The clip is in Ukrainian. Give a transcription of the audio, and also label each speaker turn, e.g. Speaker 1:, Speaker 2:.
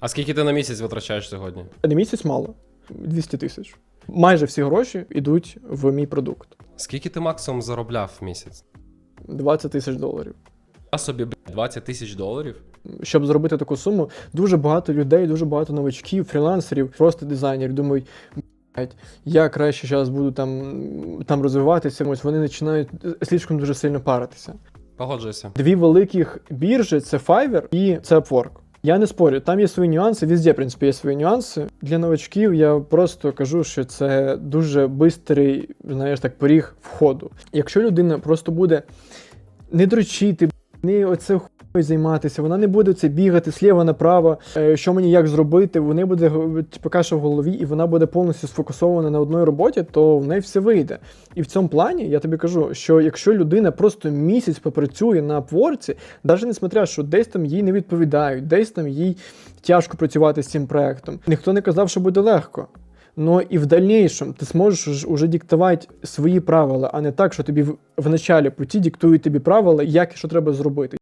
Speaker 1: А скільки ти на місяць витрачаєш сьогодні?
Speaker 2: На місяць мало 200 тисяч. Майже всі гроші йдуть в мій продукт.
Speaker 1: Скільки ти максимум заробляв в місяць?
Speaker 2: 20 тисяч доларів.
Speaker 1: Я собі блядь, 20 тисяч доларів.
Speaker 2: Щоб зробити таку суму, дуже багато людей, дуже багато новачків, фрілансерів, просто дизайнерів думають. Я краще зараз буду там, там розвиватися. Ось вони починають слишком дуже сильно паритися.
Speaker 1: Погоджуюся.
Speaker 2: Дві великих біржі це Fiverr і це Upwork. Я не спорю, там є свої нюанси, везде, в принципі, є свої нюанси. Для новачків я просто кажу, що це дуже бистрий, знаєш, так, поріг входу. Якщо людина просто буде не дрочити, не оце займатися, вона не буде це бігати сліва направо, е, що мені як зробити, вони буде типу, каша в голові, і вона буде повністю сфокусована на одній роботі, то в неї все вийде. І в цьому плані я тобі кажу, що якщо людина просто місяць попрацює на Upwork, навіть несмотря, що десь там їй не відповідають, десь там їй тяжко працювати з цим проектом. Ніхто не казав, що буде легко. Но і в дальнейшем ти зможеш уже диктувати свої правила, а не так, що тобі в, в началі путі диктують тобі правила, як і що треба зробити.